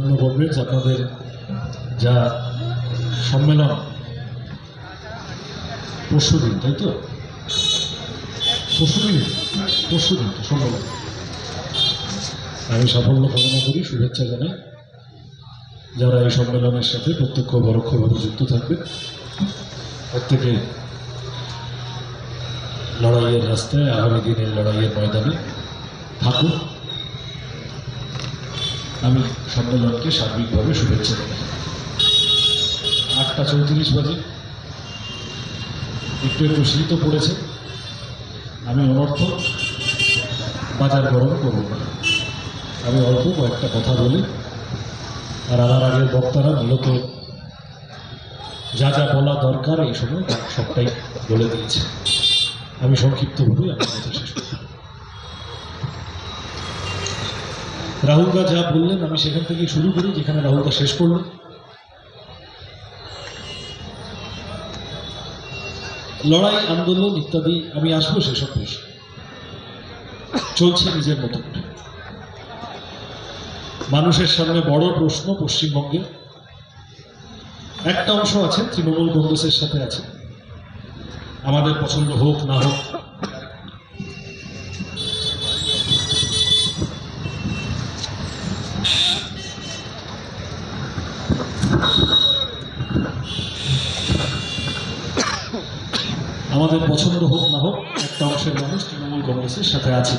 অন্য কংগ্রেস আপনাদের যা সম্মেলন পরশু দিন, তাই তো? পরশু দিন? পরশু দিন তো সম্মেলন। আমি সাফল্য কামনা করি, শুভেচ্ছা জানাই। যারা এই সম্মেলনের সাথে প্রত্যক্ষ পরোক্ষভাবে যুক্ত থাকবে প্রত্যেকে লড়াইয়ের রাস্তায়, আগামী দিনের লড়াইয়ের ময়দানে থাকুন। আমি সম্মেলনকে সার্বিকভাবে শুভেচ্ছা জানাই। আটটা চৌত্রিশ বাজে। একটু একটু শীতও পড়েছে। আমি অনর্থ বাজার গরম করব না। আমি অল্প কয়েকটা কথা বলি, আর আমার আগের বক্তারা মূলত যা যা বলা দরকার, এই সময় সবটাই বলে দিয়েছে। আমি সংক্ষিপ্তভাবে আমার কথা শেষ করব রাহুলদা যা বললেন, আমি সেখান থেকে শুরু করি, যেখানে রাহুলদা শেষ করলেন লড়াই, আন্দোলন ইত্যাদি, আমি আসব সেসব প্রশ্ন। চলছে নিজের মতো মানুষের সামনে বড় প্রশ্ন পশ্চিমবঙ্গে। একটা অংশ আছে, তৃণমূল কংগ্রেসের সাথে আছে। আমাদের পছন্দ হোক, না হোক আমাদের পছন্দ হোক না হোক, একটা অংশের মানুষ তৃণমূল কংগ্রেসের সাথে আছে।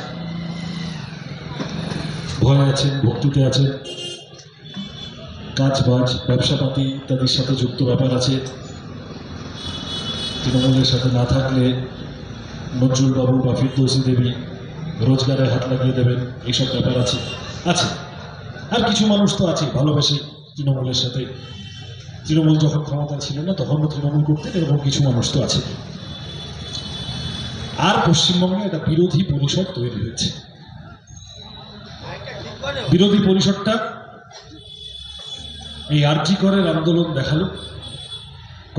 ভয় আছেন, ভক্তিতে আছেন কাজ বাজ ব্যবসাপাতি ইত্যাদির সাথে যুক্ত ব্যাপার আছে। তৃণমূলের সাথে না থাকলে নজরুলবাবু বা ফিরদৌসি দেবী রোজগারে হাত লাগিয়ে দেবেন, এইসব ব্যাপার আছে। আছে। আর কিছু মানুষ তো আছে ভালোবেসে তৃণমূলের সাথে। তৃণমূল যখন ক্ষমতা ছিল না তখনও তৃণমূল করতেন, এরকম কিছু মানুষ তো আছে। আর পশ্চিমবঙ্গে একটা বিরোধী পরিষদ তৈরি হয়েছে। বিরোধী পরিষদটা এই আরজি করের আন্দোলন দেখাল।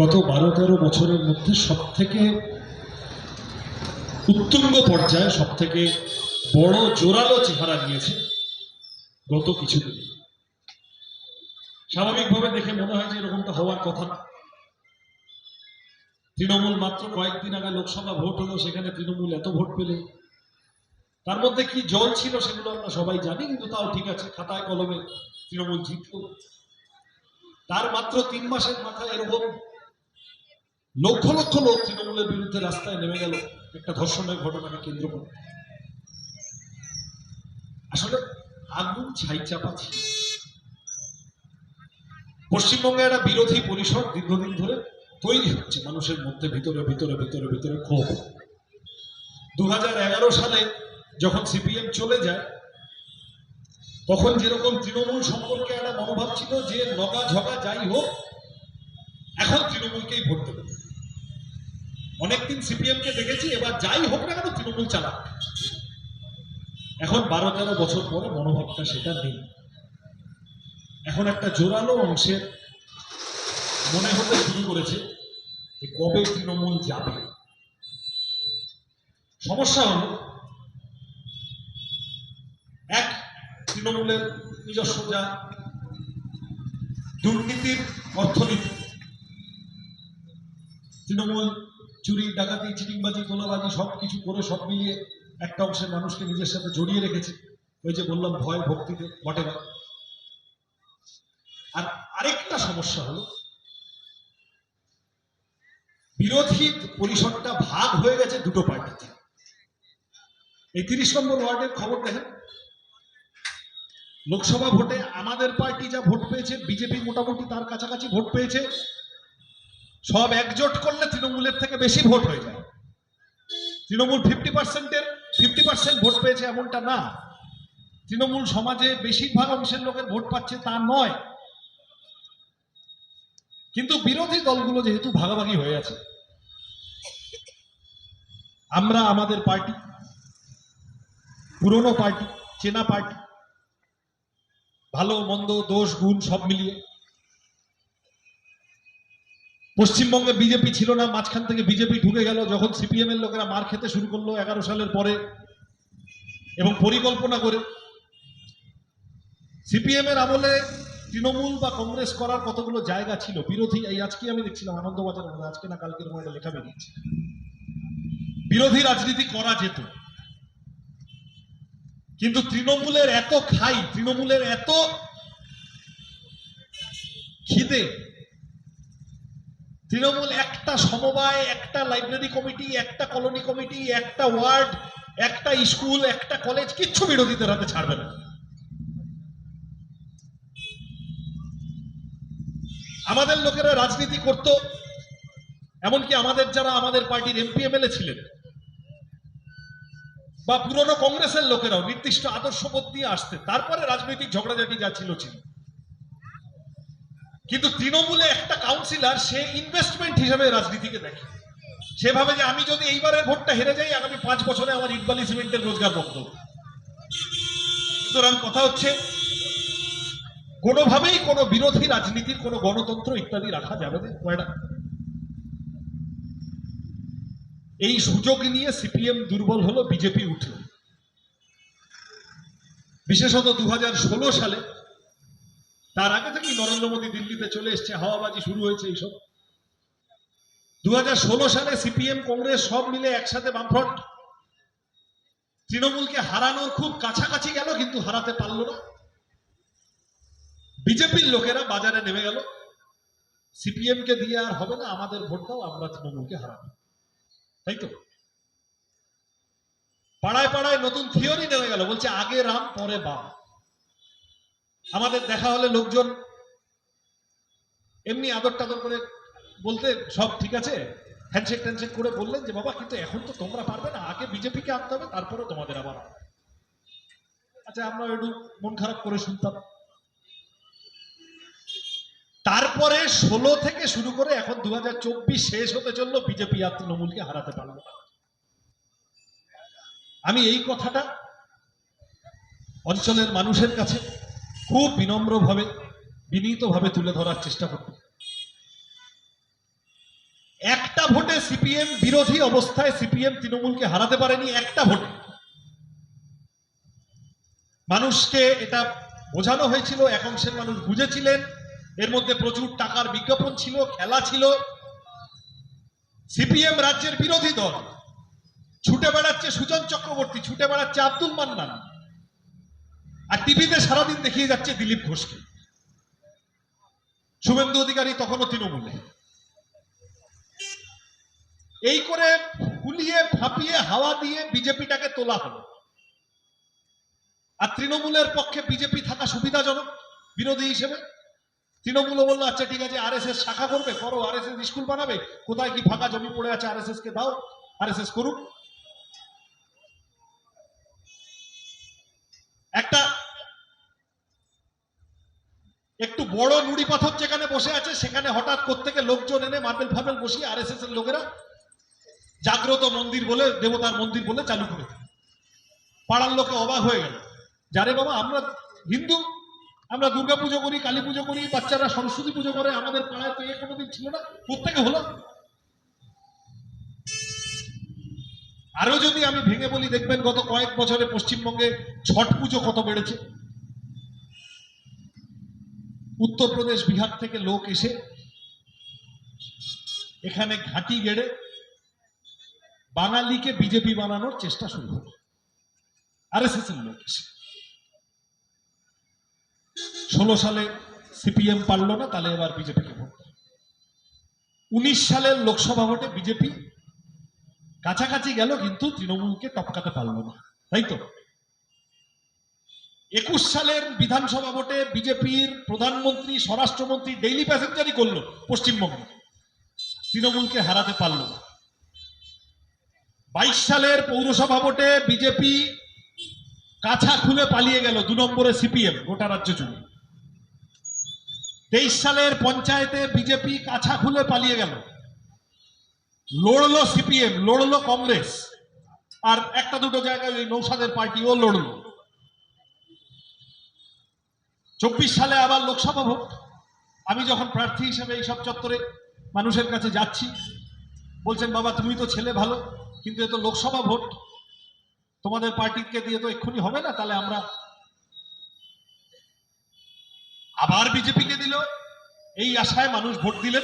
গত বারো তেরো বছরের মধ্যে সব থেকে উত্তুঙ্গ পর্যায়ে সব থেকে বড় জোরালো চেহারা নিয়েছে গত কিছুদিন। স্বাভাবিকভাবে দেখে মনে হয় যে এরকমটা হওয়ার কথা না। তৃণমূল মাত্র কয়েকদিন আগে লোকসভা ভোট হলো, সেখানে তৃণমূল এত ভোট পেলে। তার মধ্যে কি জল ছিল সেগুলো আমরা সবাই জানি, কিন্তু তাও ঠিক আছে, খাতায় কলমে তৃণমূল জিতল। তার মাত্র তিন মাসের মাথায় এরকম লক্ষ লক্ষ লোক তৃণমূলের বিরুদ্ধে রাস্তায় নেমে গেল, একটা ধর্ষণের ঘটনাকে কেন্দ্র করে। আসলে আগুন ছাই চাপা ছিল পশ্চিমবঙ্গে একটা বিরোধী পরিষদ দীর্ঘদিন ধরে তৈরি হচ্ছে, মানুষের মধ্যে ভিতরে ভিতরে ভিতরে ভিতরে ক্ষোভ। দু হাজার এগারো সালে যখন সিপিএম চলে যায়, তখন যেরকম তৃণমূল সম্পর্কে একটা মনোভাব ছিল যে নগা ঝগা যাই হোক, এখন তৃণমূলকেই ভোট দেবে। অনেকদিন সিপিএম কে দেখেছি, এবার যাই হোক না কেন তৃণমূল চালাক। এখন বারো তেরো বছর পরে মনোভাবটা সেটা নেই। এখন একটা জোরালো অংশের মনে হতে শুরু করেছে। যে কবে তৃণমূল যাবে। সমস্যা হল, এক, তৃণমূলের নিজস্ব যা দুর্নীতির অর্থনীতি। তৃণমূল চুরি, ডাকাতি, চিটিংবাজি, তোলাবাজি সব কিছু করে সব মিলিয়ে একটা অংশের মানুষকে নিজের সাথে জড়িয়ে রেখেছে। ওই যে বললাম, ভয়, ভক্তিতে বটে না। আর আরেকটা সমস্যা হলো বিরোধী পরিষদটা ভাগ হয়ে গেছে দুটো পার্টিতে এই তিরিশ নম্বর ওয়ার্ডের খবর দেখেন। লোকসভা ভোটে আমাদের পার্টি যা ভোট পেয়েছে, বিজেপি মোটামুটি তার কাছাকাছি ভোট পেয়েছে। সব একজোট করলে তৃণমূলের থেকে বেশি ভোট হয়ে যায়। তৃণমূল ফিফটি পার্সেন্টের, ফিফটি পার্সেন্ট ভোট পেয়েছে এমনটা না। তৃণমূল সমাজে বেশিরভাগ অংশের লোকের ভোট পাচ্ছে তা নয়। কিন্তু বিরোধী দলগুলো যেহেতু ভাগাভাগি হয়ে আছে আমরা আমাদের পার্টি, পুরনো পার্টি, চেনা পার্টি, ভালো, মন্দ, দোষ, গুণ সব মিলিয়ে। পশ্চিমবঙ্গে বিজেপি ছিল না, মাঝখান থেকে বিজেপি ঢুকে গেল, যখন সিপিএম এর লোকেরা মার খেতে শুরু করল এগারো সালের পরে, এবং পরিকল্পনা করে সিপিএম এর আমলে তৃণমূল বা কংগ্রেস করার কতগুলো জায়গা ছিল? বিরোধী, এই আজকে আমি দেখছিলাম আনন্দবাজার, আজকে না কালকের মধ্যে লেখা বেরিয়েছে। বিরোধী রাজনীতি করা যেত। কিন্তু তৃণমূলের এত খাই, তৃণমূলের এত খিদে, তৃণমূল একটা সমবায়, একটা লাইব্রেরি কমিটি, একটা কলোনি কমিটি, একটা ওয়ার্ড, একটা স্কুল, একটা কলেজ, কিচ্ছু বিরোধীদের হাতে ছাড়বে না। আমাদের লোকেরা রাজনীতি করত, এমনকি আমাদের যারা আমাদের পার্টির এমপি, এমএলএ ছিলেন। বা পুরনো কংগ্রেসের লোকেরাও নির্দিষ্ট আদর্শবোধ নিয়ে আসতে, তারপরে রাজনৈতিক ঝগড়াঝাটি যা ছিল ছিল। কিন্তু তৃণমূলে একটা কাউন্সিলর সে ইনভেস্টমেন্ট হিসেবে রাজনীতিকে দেখে। সেভাবে যে আমি যদি এইবারের ভোটটা হেরে যাই, আগামী পাঁচ বছরে আমার ইটবালি সিমেন্টের রোজগার বন্ধ সুতরাং কথা হচ্ছে, কোনোভাবেই কোনো বিরোধী রাজনীতির কোনো গণতন্ত্র ইত্যাদি রাখা যাবে না এই সুযোগ নিয়ে সিপিএম দুর্বল হলো, বিজেপি উঠল। বিশেষত দু হাজার ষোলো সালে। তার আগে থেকেই নরেন্দ্র মোদী দিল্লিতে চলে এসছে, হাওয়াবাজি শুরু হয়েছে এইসব। দু হাজার ষোলো সালে সিপিএম, কংগ্রেস সব মিলে একসাথে বামফ্রন্ট। তৃণমূলকে হারানোর খুব কাছাকাছি গেল, কিন্তু হারাতে পারল না। বিজেপির লোকেরা বাজারে নেমে গেল। সিপিএম কে দিয়ে আর হবে না, আমাদের ভোট দাও আমরা তৃণমূলকে হারাবো। তাই তো? পাড়ায় পাড়ায় নতুন থিওরি নেমে গেল, বলছে আগে রাম, পরে বাম। আমাদের দেখা হলে লোকজন এমনি আদর টাদর করে বলতে সব ঠিক আছে? হ্যান্ডশেক ট্যান্ডশেক করে বললেন যে, বাবা, কিন্তু এখন তো তোমরা পারবে না, আগে বিজেপিকে আনতে হবে তারপরে তোমাদের আবার আচ্ছা আমরা একটু মন খারাপ করে শুনতাম। তারপরে ষোলো থেকে শুরু করে এখন দু হাজার চব্বিশ শেষ হতে চলল, বিজেপি আর তৃণমূলকে হারাতে পারল না। আমি এই কথাটা অঞ্চলের মানুষের কাছে খুব বিনম্রভাবে, বিনীতভাবে তুলে ধরার চেষ্টা করব। একটা ভোটে সিপিএম বিরোধী অবস্থায় সিপিএম তৃণমূলকে হারাতে পারেনি একটা ভোটে। মানুষকে এটা বোঝানো হয়েছিল, এক অংশের মানুষ বুঝেছিলেন এর মধ্যে প্রচুর টাকার বিজ্ঞাপন ছিল, খেলা ছিল। সিপিএম রাজ্যের বিরোধী দল ছুটে বেড়াচ্ছে সুজন চক্রবর্তী, ছুটে বেড়াচ্ছে আব্দুল মান্নান। আর টিভিতে সারাদিন দেখিয়ে যাচ্ছে দিলীপ ঘোষকে। শুভেন্দু অধিকারী তখনও তৃণমূলে। এই করে ফুলিয়ে, ফাঁপিয়ে, হাওয়া দিয়ে বিজেপিটাকে তোলা হলো। আর তৃণমূলের পক্ষে বিজেপি থাকা সুবিধাজনক বিরোধী হিসেবে। তৃণমূলও বলল আচ্ছা ঠিক আছে আর শাখা করবে, করো আর স্কুল বানাবে, কোথায় কি ফাঁকা জমি পড়ে আছে আর কে দাও আর করুক। একটা একটু বড় নুড়ি পাথর যেখানে বসে আছে, সেখানে হঠাৎ কোত্থেকে লোকজন এনে মার্বেল ফার্বেল বসিয়ে আর এর লোকেরা জাগ্রত মন্দির বলে, দেবতার মন্দির বলে চালু করে পাড়ার লোকে অবাক হয়ে গেল। যারে বাবা, আমরা হিন্দু আমরা দুর্গা পুজো করি, কালী পুজো করি, বাচ্চারা সরস্বতী পুজো করে, আমাদের পাড়ায় তো এ কোনোদিন ছিল না। প্রত্যেকে হলো। আরও যদি আমি ভেঙে বলি, দেখবেন গত কয়েক বছরে পশ্চিমবঙ্গে ছট পুজো কত বেড়েছে। উত্তরপ্রদেশ, বিহার থেকে লোক এসে এখানে ঘাঁটি গেড়ে বাঙালিকে বিজেপি বানানোর চেষ্টা শুরু হলো। আর এস এর লোক এসে। ষোলো সালে সিপিএম পারল না, তাহলে এবার বিজেপিকে ভোট উনিশ সালের লোকসভা ভোটে বিজেপি কাছাকাছি গেল, কিন্তু তৃণমূলকে টপকাতে পারল না। তাই তো? একুশ সালের বিধানসভা ভোটে বিজেপির প্রধানমন্ত্রী, স্বরাষ্ট্রমন্ত্রী ডেইলি প্যাসেঞ্জারই করল পশ্চিমবঙ্গে। তৃণমূলকে হারাতে পারল না। বাইশ সালের পৌরসভা ভোটে বিজেপি কাছা খুলে পালিয়ে গেল, দু নম্বরে সিপিএম, গোটা রাজ্য জুড়ে। তেইশ সালের পঞ্চায়েতে বিজেপি কাছা খুলে পালিয়ে গেল। লড়লো সিপিএম, লড়লো কংগ্রেস। আর একটা দুটো জায়গায় ওই নৌসাদের পার্টিও লড়লো। চব্বিশ সালে আবার লোকসভা ভোট। আমি যখন প্রার্থী হিসেবে এইসব চত্বরে মানুষের কাছে যাচ্ছি, বলছেন, বাবা, তুমি তো ছেলে ভালো, কিন্তু এ তো লোকসভা ভোট। তোমাদের পার্টিকে দিয়ে তো এক্ষুনি হবে না, তাহলে আমরা আবার বিজেপিকে দিল? এই আশায় মানুষ ভোট দিলেন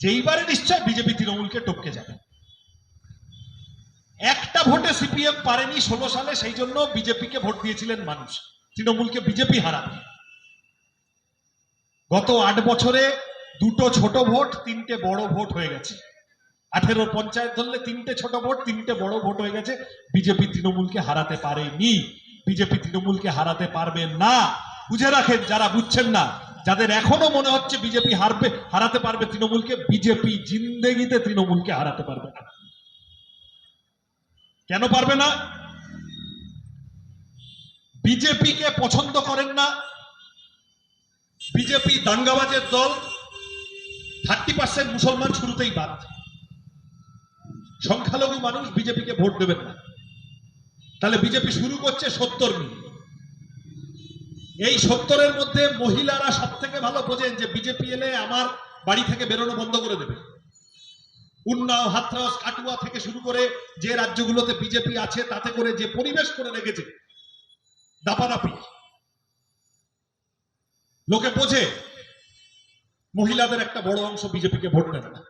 যে এইবারে নিশ্চয় বিজেপি তৃণমূলকে টপকে যাবে। একটা ভোটে সিপিএম পারেনি ষোলো সালে, সেই জন্য বিজেপিকে ভোট দিয়েছিলেন মানুষ। তৃণমূলকে বিজেপি হারাবে। গত আট বছরে দুটো ছোট ভোট, তিনটে বড় ভোট হয়ে গেছে। আঠেরো পঞ্চায়েত ধরলে তিনটে ছোট ভোট, তিনটে বড় ভোট হয়ে গেছে। বিজেপি তৃণমূলকে হারাতে পারেনি। বিজেপি তৃণমূলকে হারাতে পারবে না। বুঝে রাখেন যারা বুঝছেন না। যাদের এখনও মনে হচ্ছে বিজেপি হারবে, হারাতে পারবে তৃণমূলকে, বিজেপি জিন্দেগিতে তৃণমূলকে হারাতে পারবে না। কেন পারবে না? বিজেপিকে পছন্দ করেন না। বিজেপি দাঙ্গাবাজের দল, থার্টি পার্সেন্ট মুসলমান শুরুতেই বাদ। সংখ্যালঘু মানুষ বিজেপিকে ভোট দেবেন না। তাহলে বিজেপি শুরু করছে সত্তর নিয়ে এই সত্তরের মধ্যে মহিলারা সব থেকে ভালো বোঝেন যে বিজেপি এলে আমার বাড়ি থেকে বেরোনো বন্ধ করে দেবে। উন্নাও হাতরাস কাটুয়া থেকে শুরু করে যে রাজ্যগুলোতে বিজেপি আছে, তাতে করে যে পরিবেশ করে রেখেছে, দাপাদাপি। লোকে বোঝে, মহিলাদের একটা বড় অংশ বিজেপিকে ভোট দেবে না।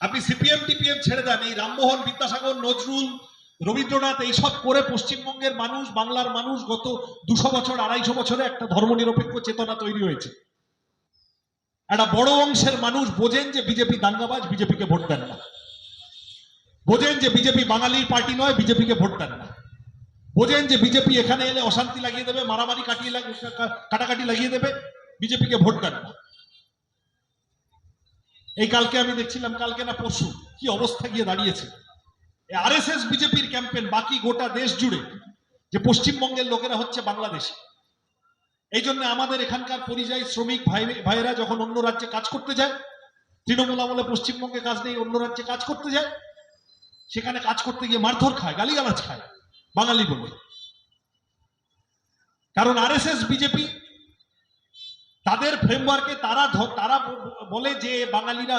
আপনি সিপিএম, টিপিএম ছেড়ে দেন, এই রামমোহন বিদ্যাসাগর, নজরুল রবীন্দ্রনাথ এইসব করে পশ্চিমবঙ্গের মানুষ, বাংলার মানুষ গত দুশো বছর, আড়াইশো বছরে একটা ধর্মনিরপেক্ষ চেতনা তৈরি হয়েছে। একটা বড় অংশের মানুষ বোঝেন যে বিজেপি দাঙ্গাবাজ, বিজেপিকে ভোট দেন না। বোঝেন যে বিজেপি বাঙালির পার্টি নয়, বিজেপিকে ভোট দেন না। বোঝেন যে বিজেপি এখানে এলে অশান্তি লাগিয়ে দেবে, মারামারি কাটিয়ে কাটাকাটি লাগিয়ে দেবে, বিজেপিকে ভোট দেন না। এই কালকে আমি দেখছিলাম, কালকে না পরশু, কি অবস্থা গিয়ে দাঁড়িয়েছে। আর এস এস বিজেপির ক্যাম্পেন বাকি গোটা দেশ জুড়ে যে পশ্চিমবঙ্গের লোকেরা হচ্ছে বাংলাদেশি। এই জন্য আমাদের এখানকার পরিযায়ী শ্রমিক ভাই ভাইয়েরা যখন অন্য রাজ্যে কাজ করতে যায়, তৃণমূল আমলে পশ্চিমবঙ্গে কাজ নেই, অন্য রাজ্যে কাজ করতে যায়, সেখানে কাজ করতে গিয়ে মারধর খায়, গালিগালাজ খায়, বাঙালি বলে। কারণ আর বিজেপি তাদের ফ্রেমওয়ার্কে তারা তারা বলে যে বাঙালিরা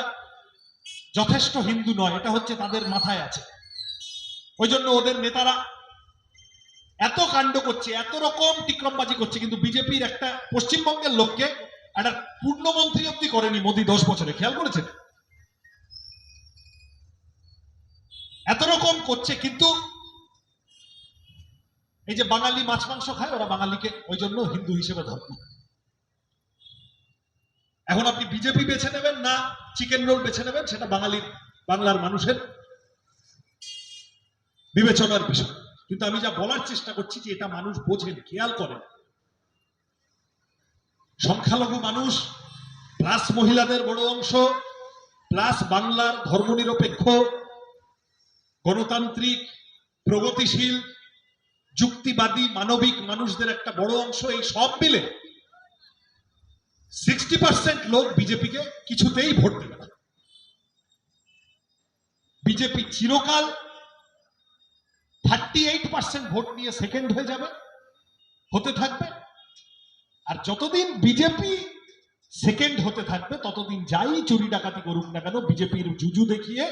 যথেষ্ট হিন্দু নয়, এটা হচ্ছে তাদের মাথায় আছে। ওই জন্য ওদের নেতারা এত কাণ্ড করছে, এত রকম টিক্রমবাজি করছে, কিন্তু বিজেপির একটা পশ্চিমবঙ্গের লোককে একটা পূর্ণমন্ত্রী অব্দি করেনি মোদী দশ বছরে, খেয়াল করেছেন এত রকম করছে, কিন্তু এই যে বাঙালি মাছ মাংস খায়, ওরা বাঙালিকে ওই জন্য হিন্দু হিসেবে ধরে না। এখন আপনি বিজেপি বেছে নেবেন না, চিকেন রোল বেছে নেবেন, সেটা বাঙালির, বাংলার মানুষের বিবেচনার বিষয়। কিন্তু আমি যা বলার চেষ্টা করছি যে এটা মানুষ বোঝেন, খেয়াল করেন। সংখ্যালঘু মানুষ প্লাস মহিলাদের বড় অংশ প্লাস বাংলার ধর্মনিরপেক্ষ, গণতান্ত্রিক, প্রগতিশীল, যুক্তিবাদী, মানবিক মানুষদের একটা বড় অংশ, এই সব মিলে সিক্সটি পার্সেন্ট লোক বিজেপিকে কিছুতেই ভোট দেবে না। বিজেপি চিরকাল থার্টি এইট পার্সেন্ট ভোট নিয়ে সেকেন্ড হয়ে যাবে, হতে থাকবে। আর যতদিন বিজেপি সেকেন্ড হতে থাকবে, ততদিন যাই চুরি ডাকাতি করুক না কেন, বিজেপির জুজু দেখিয়ে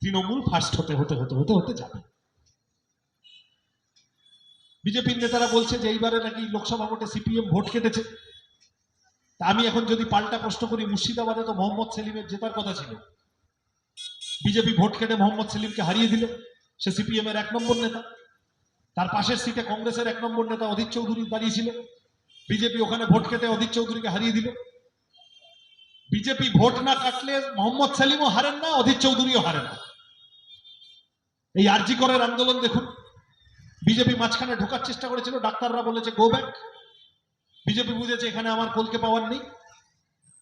তৃণমূল ফার্স্ট হতে হতে হতে হতে হতে যাবে। বিজেপির নেতারা বলছে যে এইবারে নাকি লোকসভা ভোটে সিপিএম ভোট কেটেছে। তা আমি এখন যদি পাল্টা প্রশ্ন করি, মুর্শিদাবাদে তো মোহাম্মদ সেলিমের জেতার কথা ছিল। বিজেপি ভোট কেটে মোহাম্মদ সেলিমকে হারিয়ে দিল। সে সিপিএম এর এক নম্বর নেতা। তার পাশের সিটে কংগ্রেসের এক নম্বর নেতা অধীর চৌধুরী দাঁড়িয়েছিল। বিজেপি ওখানে ভোট কেটে অধীর চৌধুরীকে হারিয়ে দিল। বিজেপি ভোট না কাটলে মোহাম্মদ সেলিমও হারেন না, অধীর চৌধুরীও হারেন না। এই আরজি করের আন্দোলন দেখুন। বিজেপি মাঝখানে ঢোকার চেষ্টা করেছিল, ডাক্তাররা বলেছে গো ব্যাক বিজেপি বুঝেছে, এখানে আমার কলকে পাওয়ার নেই।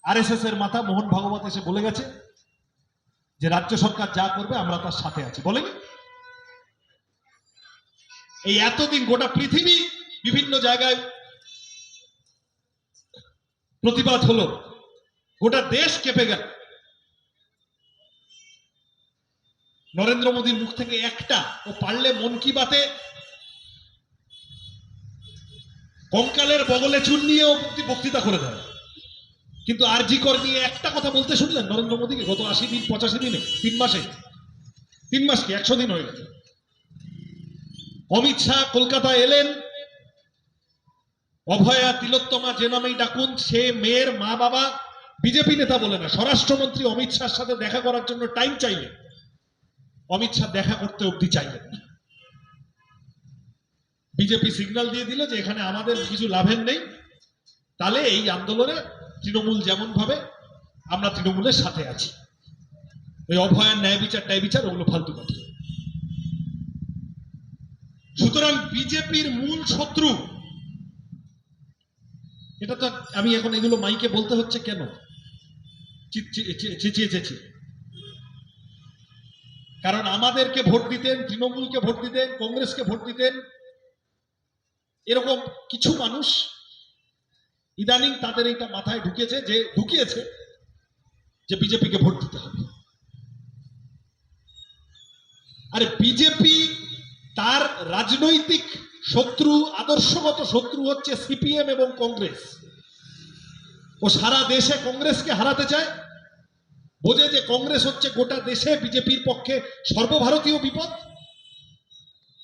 আরএসএস এর মাথা মোহন ভাগবত এসে বলে গেছে যে, রাজ্য সরকার যা করবে, আমরা তার সাথে আছি। বলেনি? এই এতদিন গোটা পৃথিবী বিভিন্ন জায়গায় প্রতিবাদ হলো। গোটা দেশ কেঁপে গেল। নরেন্দ্র মোদীর মুখ থেকে একটা, ও পারলে মন কি বাতে? কঙ্কালের বগলে চুন নিয়েও বক্তৃ- বক্তৃতা করে দেয়। কিন্তু আর জি কর নিয়ে একটা কথা বলতে শুনলেন? নরেন্দ্র মোদীকে গত আশি দিন, পঁচাশি দিনে, তিন মাসে, তিন মাস কি একশো দিন হয়ে গেছে। অমিত শাহ কলকাতায় এলেন। অভয়া তিলোত্তমা যে নামেই ডাকুন, সে মেয়ের মা বাবা বিজেপি নেতা বলে না। স্বরাষ্ট্রমন্ত্রী অমিত শাহর সাথে দেখা করার জন্য টাইম চাইলেন। অমিত শাহ দেখা করতে অব্দি চাইলেন বিজেপি সিগন্যাল দিয়ে দিল যে এখানে আমাদের কিছু লাভের নেই। তাহলে এই আন্দোলনে তৃণমূল যেমন ভাবে আমরা তৃণমূলের সাথে আছি। ওই অভয়ার ন্যায় বিচার ট্যায় বিচার, ওগুলো ফালতু কথা। সুতরাং বিজেপির মূল শত্রু, এটা তো আমি এখন এগুলো মাইকে বলতে হচ্ছে কেন? চেঁচিয়ে চেঁচিয়ে। কারণ আমাদেরকে ভোট দিতেন, তৃণমূলকে ভোট দিতেন, কংগ্রেসকে ভোট দিতেন, এরকম কিছু মানুষ ইদানিং তাদের এইটা মাথায় ঢুকেছে যে, ঢুকিয়েছে যে বিজেপিকে ভোট দিতে হবে। আরে বিজেপি তার রাজনৈতিক শত্রু, আদর্শগত শত্রু হচ্ছে সিপিএম এবং কংগ্রেস। ও সারা দেশে কংগ্রেসকে হারাতে চায়। বোঝে যে কংগ্রেস হচ্ছে গোটা দেশে বিজেপির পক্ষে সর্বভারতীয় বিপদ।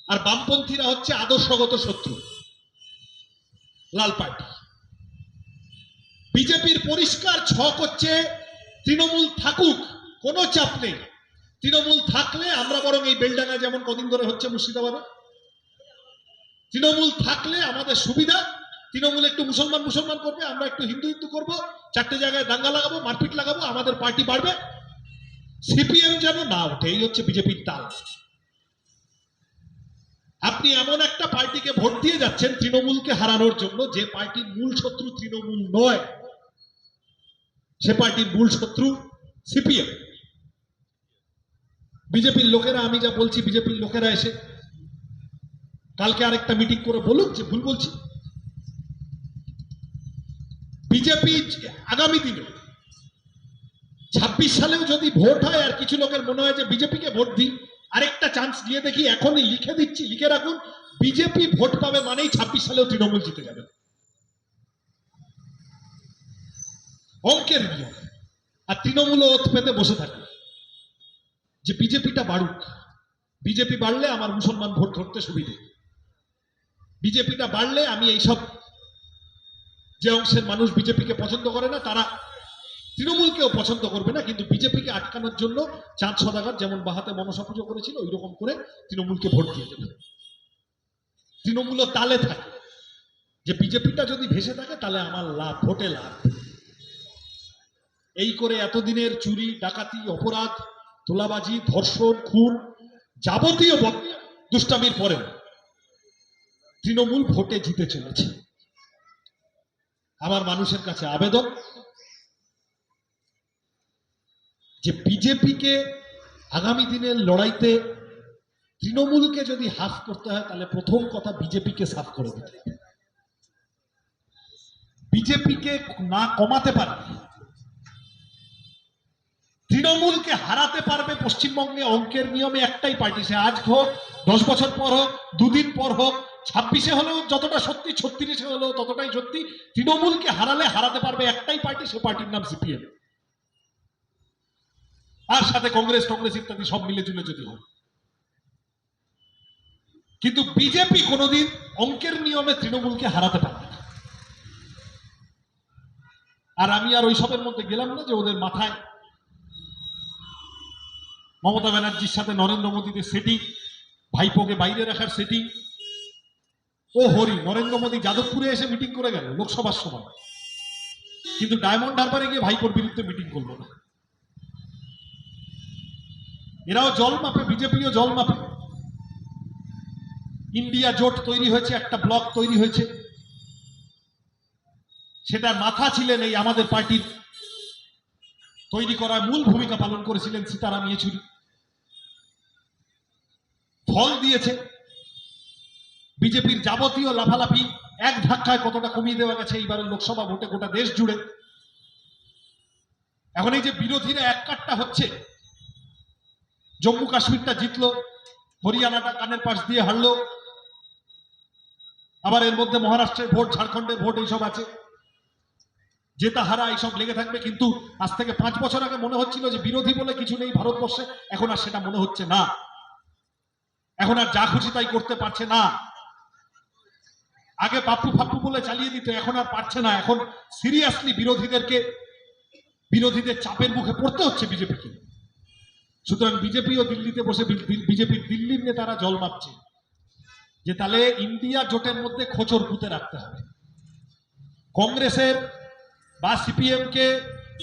আর বামপন্থীরা হচ্ছে আদর্শগত শত্রু। লাল পার্টি। বিজেপির পরিষ্কার ছক হচ্ছে তৃণমূল থাকুক, কোনো চাপ নেই। তৃণমূল থাকলে আমরা বরং এই বেলডাঙ্গা যেমন কদিন ধরে হচ্ছে মুর্শিদাবাদে। তৃণমূল থাকলে আমাদের সুবিধা, তৃণমূল একটু মুসলমান মুসলমান করবে, আমরা একটু হিন্দু হিন্দু করব, চারটে জায়গায় দাঙ্গা লাগাবো, মারপিট লাগাবো, আমাদের পার্টি বাড়বে। সিপিএম যেন না ওঠে, এই হচ্ছে বিজেপির তাল। আপনি এমন একটা পার্টিকে ভোট দিয়ে যাচ্ছেন তৃণমূলকে হারানোর জন্য, যে পার্টির মূল শত্রু তৃণমূল নয়। সে পার্টির মূল শত্রু সিপিএম। বিজেপির লোকেরা, আমি যা বলছি, বিজেপির লোকেরা এসে কালকে আরেকটা মিটিং করে বলুক যে ভুল বলছি। বিজেপি আগামী দিনে ছাব্বিশ সালেও যদি ভোট হয়, আর কিছু লোকের মনে হয় যে বিজেপিকে ভোট দিই, আরেকটা চান্স দিয়ে দেখি, এখনই লিখে দিচ্ছি, লিখে রাখুন, বিজেপি ভোট পাবে মানেই ছাব্বিশ সালেও তৃণমূল জিতে যাবে। অঙ্কের নিয়ম। আর তৃণমূল ওত পেতে বসে থাকে। যে বিজেপিটা বাড়ুক, বিজেপি বাড়লে আমার মুসলমান ভোট ধরতে সুবিধে। বিজেপিটা বাড়লে আমি এইসব যে অংশের মানুষ বিজেপিকে পছন্দ করে না, তারা তৃণমূলকেও পছন্দ করবে না, কিন্তু বিজেপিকে আটকানোর জন্য চাঁদ সদাগর যেমন বাহাতে মনসা পুজো করেছিল ওই রকম করে তৃণমূলকে ভোট দিয়ে দেবে। তৃণমূলও তালে থাকে। যে বিজেপিটা যদি ভেসে থাকে, তাহলে আমার লাভ, ভোটে লাভ। এই করে এতদিনের চুরি, ডাকাতি, অপরাধ তোলাবাজি, ধর্ষণ, খুন যাবতীয় দুষ্টামির পরেও তৃণমূল ভোটে জিতে চলেছে। আমার মানুষের কাছে আবেদন যে বিজেপিকে আগামী দিনের লড়াইতে তৃণমূলকে যদি হাফ করতে হয়, তাহলে প্রথম কথা বিজেপিকে সাফ করে দিতে হবে। বিজেপিকে না কমাতে পারবে তৃণমূলকে হারাতে পারবে পশ্চিমবঙ্গে অঙ্কের নিয়মে একটাই পার্টি, সে আজ হোক, দশ বছর পর হোক, দুদিন পর হোক, ছাব্বিশে হলেও যতটা সত্যি, ছত্রিশে হলেও ততটাই সত্যি, তৃণমূলকে হারালে হারাতে পারবে একটাই পার্টি, সে পার্টির নাম সিপিএম। আর সাথে কংগ্রেস, টংগ্রেস ইত্যাদি সব মিলে জুলে যদি হয়। কিন্তু বিজেপি কোনোদিন অঙ্কের নিয়মে তৃণমূলকে হারাতে পারবে না। আর আমি আর ওইসবের মধ্যে গেলাম না যে ওদের মাথায় মমতা ব্যানার্জির সাথে নরেন্দ্র মোদীদের সেটিং ভাইপোকে বাইরে রাখার সেটিং ও হরি, নরেন্দ্র মোদী যাদবপুরে এসে মিটিং করে গেল লোকসভার সময়। কিন্তু ডায়মন্ড হারবারে গিয়ে ভাইপোর বিরুদ্ধে মিটিং করল না। এরাও জল মাপে, বিজেপিও জল মাপে। ইন্ডিয়া জোট তৈরি হয়েছে, একটা ব্লক তৈরি হয়েছে। সেটার মাথা ছিলেন এই আমাদের পার্টির তৈরি করার মূল ভূমিকা পালন করেছিলেন সীতারাম ইয়েচুরি। ফল দিয়েছে। বিজেপির যাবতীয় লাফালাফি এক ধাক্কায় কতটা কমিয়ে দেওয়া গেছে এইবারের লোকসভা ভোটে গোটা দেশ জুড়ে। এখন এই যে বিরোধীরা এক কাট্টা হচ্ছে জম্মু কাশ্মীরটা জিতলো, হরিয়ানাটা কানের পাশ দিয়ে হারলো, আবার এর মধ্যে মহারাষ্ট্রের ভোট, ঝাড়খণ্ডের ভোট এইসব আছে। জেতা হারা এইসব লেগে থাকবে, কিন্তু আজ থেকে পাঁচ বছর আগে মনে হচ্ছিল যে বিরোধী বলে কিছু নেই ভারতবর্ষে, এখন আর সেটা মনে হচ্ছে না। এখন আর যা খুশি তাই করতে পারছে না। আগে পাপ্পু ফাপ্পু বলে চালিয়ে দিত, এখন আর পারছে না। এখন সিরিয়াসলি বিরোধীদেরকে, বিরোধীদের চাপের মুখে পড়তে হচ্ছে বিজেপিকে। সুতরাং বিজেপিও দিল্লিতে বসে বিজেপির দিল্লির নেতারা জল মাপছে। যে তাহলে ইন্ডিয়া জোটের মধ্যে খোঁচর পুঁতে রাখতে হবে। কংগ্রেসের বা সিপিএম কে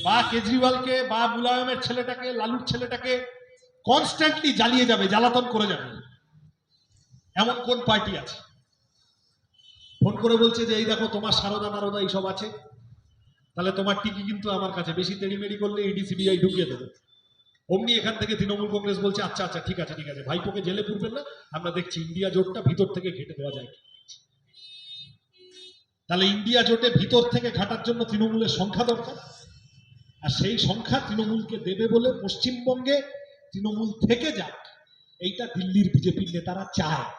বা কেজরিওয়ালকে, বা মুলায়মের ছেলেটাকে, লালুর ছেলেটাকে কনস্ট্যান্টলি জ্বালিয়ে যাবে, জ্বালাতন করে যাবে। এমন কোন পার্টি আছে? ফোন করে বলছে যে, এই দেখো তোমার সারদা নারদা এইসব আছে। তাহলে তোমার টিকি কিন্তু আমার কাছে। বেশি তেড়িমেড়ি করলে ইডি, সিবিআই ঢুকিয়ে দেবে। অমনি এখান থেকে তৃণমূল কংগ্রেস বলছে আচ্ছা আচ্ছা ঠিক আছে ঠিক আছে। ভাইপোকে জেলে পুরবেন না। আমরা দেখছি ইন্ডিয়া জোটটা ভিতর থেকে ঘেটে দেওয়া যায়। তাহলে ইন্ডিয়া জোটে ভিতর থেকে ঘাটার জন্য তৃণমূলের সংখ্যা দরকার। আর সেই সংখ্যা তৃণমূলকে দেবে বলে পশ্চিমবঙ্গে তৃণমূল থেকে যাক, এইটা দিল্লির বিজেপির নেতারা চায়।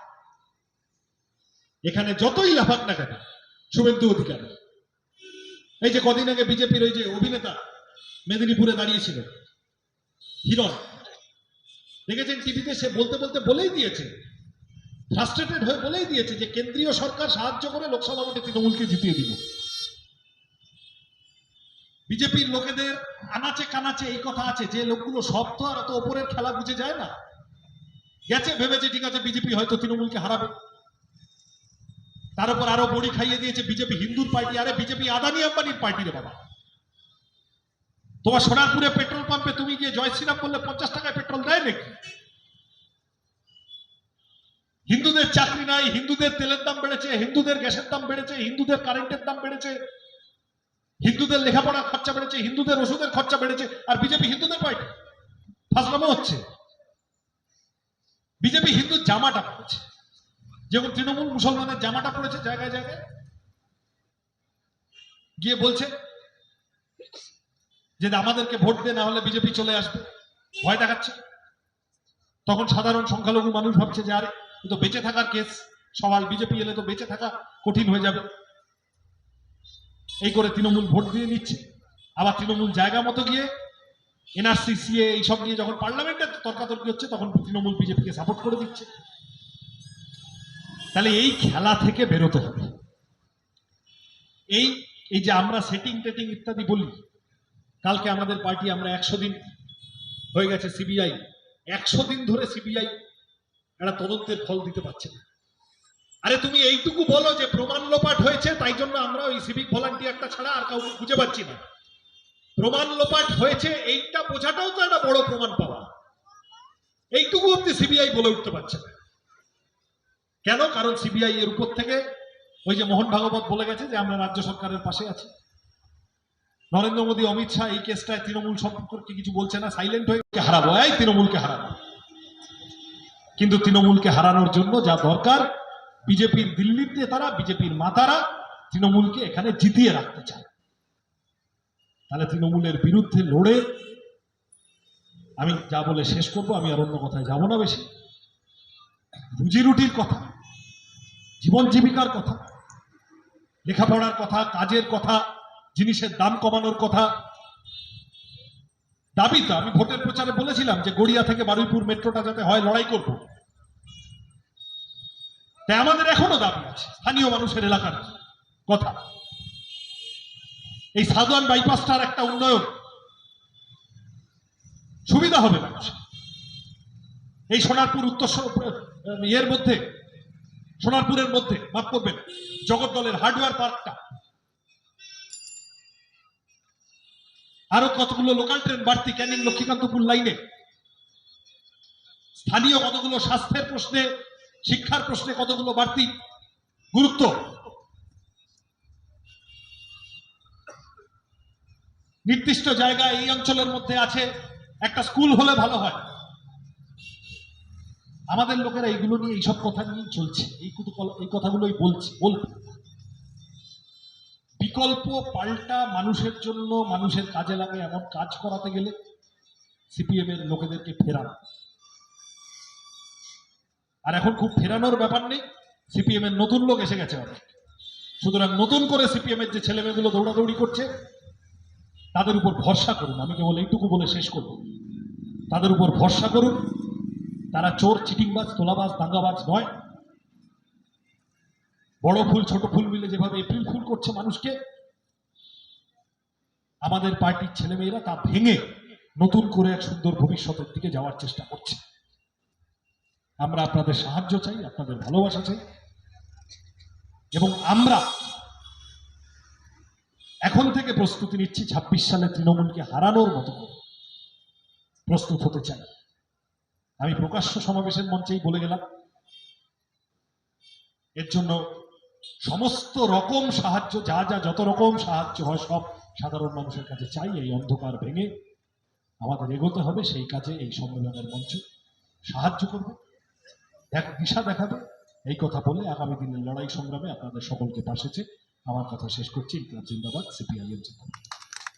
এখানে যতই লাফাক না কেন, শুভেন্দু অধিকারী। এই যে কদিন আগে বিজেপির ওই যে অভিনেতা মেদিনীপুরে দাঁড়িয়েছিল, হিরণ, দেখেছেন টিভিতে সে বলতে বলতে বলেই দিয়েছে ফ্রাস্ট্রেটেড হয়ে বলেই দিয়েছে যে কেন্দ্রীয় সরকার সাহায্য করে লোকসভা ভোটে তৃণমূলকে জিতিয়ে দিব। বিজেপির লোকেদের আনাচে কানাচে এই কথা আছে, যে লোকগুলো সব তো আর অত ওপরের খেলা বুঝে যায় না। গেছে, ভেবেছে, ঠিক আছে, বিজেপি হয়তো তৃণমূলকে হারাবে। তার উপর আরও বড়ি খাইয়ে দিয়েছে বিজেপি হিন্দুর পার্টি, আরে বিজেপি আদানি আম্বানির পার্টি রে বাবা। তোমার সোনারপুরে পেট্রোল পাম্পে তুমি গিয়ে জয় শ্রীরাম বললে পঞ্চাশ টাকায় পেট্রোল দেয় নাকি? হিন্দুদের চাকরি নাই, হিন্দুদের তেলের দাম বেড়েছে, হিন্দুদের গ্যাসের দাম বেড়েছে, হিন্দুদের কারেন্টের দাম বেড়েছে, হিন্দুদের লেখাপড়ার খরচা বেড়েছে, হিন্দুদের ওষুধের খরচা বেড়েছে, আর বিজেপি হিন্দুদের পার্টি। ফাজলামো হচ্ছে। বিজেপি হিন্দুর জামাটা পড়েছে। যেমন তৃণমূল মুসলমানের জামাটা পড়েছে জায়গায় জায়গায়। গিয়ে বলছে যে আমাদেরকে ভোট দে, না হলে বিজেপি চলে আসবে। ভয় দেখাচ্ছে। তখন সাধারণ সংখ্যালঘু মানুষ ভাবছে যে আরে এ তো বেঁচে থাকার কেস সওয়াল বিজেপি এলে তো বেঁচে থাকা কঠিন হয়ে যাবে। এই করে তৃণমূল ভোট দিয়ে নিচ্ছে। আবার তৃণমূল জায়গা মতো গিয়ে এনআরসি, সিএ এইসব নিয়ে যখন পার্লামেন্টে তর্কাতর্কি হচ্ছে, তখন তৃণমূল বিজেপিকে সাপোর্ট করে দিচ্ছে। তাহলে এই খেলা থেকে বেরোতে হবে। এই এই যে আমরা সেটিং টেটিং ইত্যাদি বলি, কালকে আমাদের পার্টি আমরা একশো দিন হয়ে গেছে সিবিআই। একশো দিন ধরে সিবিআই একটা তদন্তের ফল দিতে পারছে না। আরে তুমি এইটুকু বলো যে প্রমাণ লোপাট হয়েছে, তাই জন্য আমরা ওই সিভিক ভলান্টিয়ারটা ছাড়া আর কাউকে খুঁজে পাচ্ছি না। প্রমাণ লোপাট হয়েছে, এইটা বোঝাটাও তো একটা বড় প্রমাণ পাওয়া। এইটুকু অব্দি সিবিআই বলে উঠতে পারছে না। কেন? কারণ সিবিআই এর উপর থেকে ওই যে মোহন ভাগবত বলে গেছে যে আমরা রাজ্য সরকারের পাশে আছি। নরেন্দ্র মোদী, অমিত শাহ এই কেসটায় তৃণমূল সম্পর্কে কিছু বলছে না সাইলেন্ট হয়ে হারাবো। এই তৃণমূলকে হারাবো। কিন্তু তৃণমূলকে হারানোর জন্য যা দরকার বিজেপির দিল্লির নেতারা বিজেপির মাতারা তৃণমূলকে এখানে জিতিয়ে রাখতে চায়। তাহলে তৃণমূলের বিরুদ্ধে লড়ে আমি যা বলে শেষ করব, আমি আর অন্য কথায় যাব না বেশি। রুজি রুটির কথা, জীবন জীবিকার কথা, লেখাপড়ার কথা, কাজের কথা, জিনিসের দাম কমানোর কথা দাবি তো, আমি ভোটের প্রচারে বলেছিলাম যে গড়িয়া থেকে বারুইপুর মেট্রোটা যাতে হয়, লড়াই করব। তাই আমাদের এখনও দাবি আছে, স্থানীয় মানুষের এলাকার কথা। এই সাধারণ বাইপাসটার একটা উন্নয়ন সুবিধা হবে মানুষের। এই সোনারপুর উত্তর ইয়ের মধ্যে, সোনারপুরের মধ্যে, মাফ করবেন, জগদ্দলের হার্ডওয়্যার পার্কটা আরও কতগুলো লোকাল ট্রেন বাড়তি ক্যানিং লক্ষ্মীকান্তপুর লাইনে স্থানীয় কতগুলো স্বাস্থ্যের প্রশ্নে, শিক্ষার প্রশ্নে কতগুলো বাড়তি গুরুত্ব? নির্দিষ্ট জায়গা এই অঞ্চলের মধ্যে আছে, একটা স্কুল হলে ভালো হয়। আমাদের লোকেরা এইগুলো নিয়ে এইসব কথা নিয়ে চলছে। এই এই কথাগুলোই বলছে, বলবে। বিকল্প পাল্টা মানুষের জন্য মানুষের কাজে লাগে এমন কাজ করাতে গেলে সিপিএম এর লোকেদেরকে ফেরানো। আর এখন খুব ফেরানোর ব্যাপার নেই সিপিএম এর নতুন লোক এসে গেছে অনেক। সুতরাং নতুন করে সিপিএম এর যে ছেলে মেয়েগুলো দৌড়াদৌড়ি করছে, তাদের উপর ভরসা করুন। আমি কেবল এইটুকু বলে শেষ করব। তাদের উপর ভরসা করুন। তারা চোর, চিটিংবাজ, তোলাবাজ, দাঙ্গাবাজ নয়। বড় ফুল, ছোট ফুল মিলে যেভাবে এপ্রিল ফুল করছে মানুষকে, আমাদের পার্টির ছেলেমেয়েরা তা ভেঙে নতুন করে এক সুন্দর ভবিষ্যতের দিকে যাওয়ার চেষ্টা করছে। আমরা আপনাদের সাহায্য চাই, আপনাদের ভালোবাসা চাই এবং আমরা এখন থেকে প্রস্তুতি নিচ্ছি ছাব্বিশ সালে তৃণমূলকে হারানোর মতো প্রস্তুত হতে চাই। আমি প্রকাশ্য সমাবেশের মঞ্চেই বলে গেলাম, এর জন্য সমস্ত রকম সাহায্য, যা যা, যত রকম সাহায্য হয়, সব সাধারণ মানুষের কাছে চাই, এই অন্ধকার ভেঙে আমাদের এগোতে হবে, সেই কাজে, এই সম্মেলনের মঞ্চ। সাহায্য করবে। এক দিশা দেখাবে। এই কথা বলে আগামী দিনের লড়াই সংগ্রামে আপনাদের সকলকে পাশেছে আমার কথা শেষ করছি। ইনকলাব জিন্দাবাদ, সিপিআইএম জিন্দাবাদ।